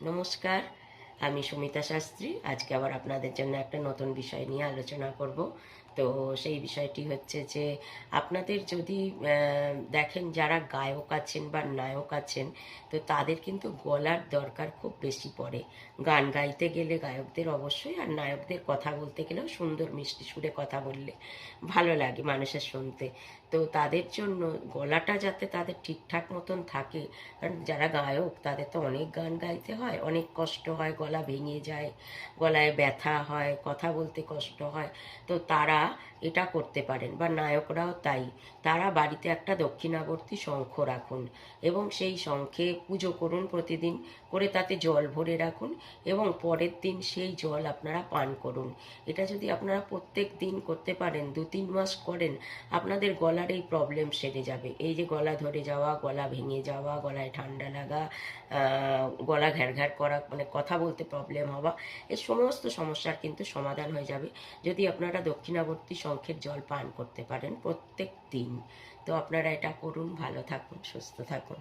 নমস্কার আমি সুমিতা শাস্ত্রী। আজকে আবার আপনাদের জন্য একটা নতুন বিষয় নিয়ে আলোচনা করব। তো সেই বিষয়টি হচ্ছে যে, আপনাদের যদি দেখেন যারা গায়ক আছেন বা নায়ক আছেন, তো তাদের কিন্তু গলার দরকার খুব বেশি পড়ে। গান গাইতে গেলে গায়কদের অবশ্যই, আর নায়কদের কথা বলতে গেলেও সুন্দর মিষ্টি সুরে কথা বললে ভালো লাগে মানুষের শুনতে। তো তাদের জন্য গলাটা যাতে তাদের ঠিকঠাক মতন থাকে, কারণ যারা গায়ক তাদের তো অনেক গান গাইতে হয়, অনেক কষ্ট হয়, গলা ভেঙে যায়, গলায় ব্যথা হয়, কথা বলতে কষ্ট হয়। তো তারা এটা করতে পারেন বা নায়করাও তাই। তারা বাড়িতে একটা দক্ষিণাবর্তী শঙ্খ রাখুন এবং সেই শঙ্খে পুজো করুন প্রতিদিন, করে তাতে জল ভরে রাখুন এবং পরের দিন সেই জল আপনারা পান করুন। এটা যদি আপনারা প্রত্যেক দিন করতে পারেন, দু তিন মাস করেন, আপনাদের গলার এই প্রবলেম সেরে যাবে। এই যে গলা ধরে যাওয়া, গলা ভেঙে যাওয়া, গলায় ঠান্ডা লাগা গলা ঘ্যার ঘ্যার করা মানে কথা বলতে প্রবলেম হওয়া এই সমস্ত সমস্যার কিন্তু সমাধান হয়ে যাবে। যদি আপনারা দক্ষিণাবর্তী শঙ্খের জল পান করতে পারেন প্রত্যেক দিন। তো আপনারা এটা করুন, ভালো থাকুন, সুস্থ থাকুন।